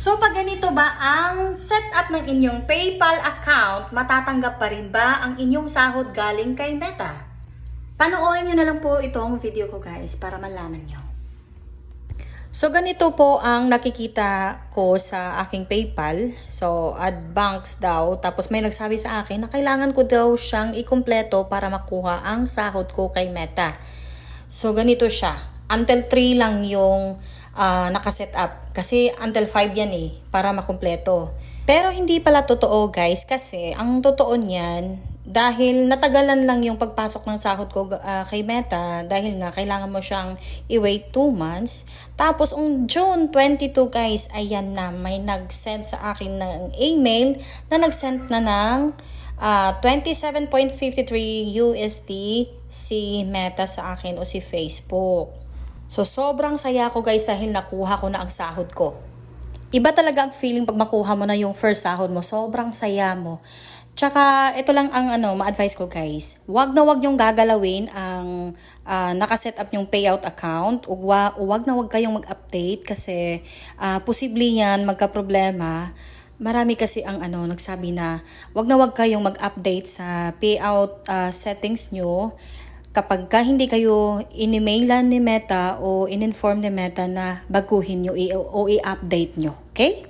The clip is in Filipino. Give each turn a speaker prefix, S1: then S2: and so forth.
S1: So pag ganito ba ang setup ng inyong PayPal account, matatanggap pa rin ba ang inyong sahod galing kay Meta? Panoorin nyo na lang po itong video ko guys para malaman nyo. So ganito po ang nakikita ko sa aking PayPal. So add banks daw. Tapos may nagsabi sa akin na kailangan ko daw siyang ikumpleto para makuha ang sahod ko kay Meta. So ganito siya. Until 3 lang yung ah, nakaset up. Kasi until 5 yan eh, para makumpleto. Pero hindi pala totoo guys kasi ang totoo niyan dahil natagalan lang yung pagpasok ng sahod ko ah, kay Meta dahil nga kailangan mo siyang i-wait 2 months. Tapos on June 22 guys, ayan na may nag-send sa akin ng email na nag-send na ng ah, 27.53 USD si Meta sa akin o si Facebook. So sobrang saya ko guys dahil nakuha ko na ang sahod ko. Iba talaga ang feeling pag makuha mo na yung first sahod mo. Sobrang saya mo. Tsaka, ito lang ang ano, ma-advise ko guys. Huwag na huwag niyong gagalawin ang ah, nakaset up yung payout account. Huwag, wa- huwag na huwag kayong mag-update kasi ah, posible yan magka-problema. Marami kasi ang ano, nagsabi na huwag na huwag kayong mag-update sa payout ah, settings nyo kapag ka hindi kayo inimailan ni Meta o in-inform ni Meta na baguhin nyo o i-update nyo. Okay?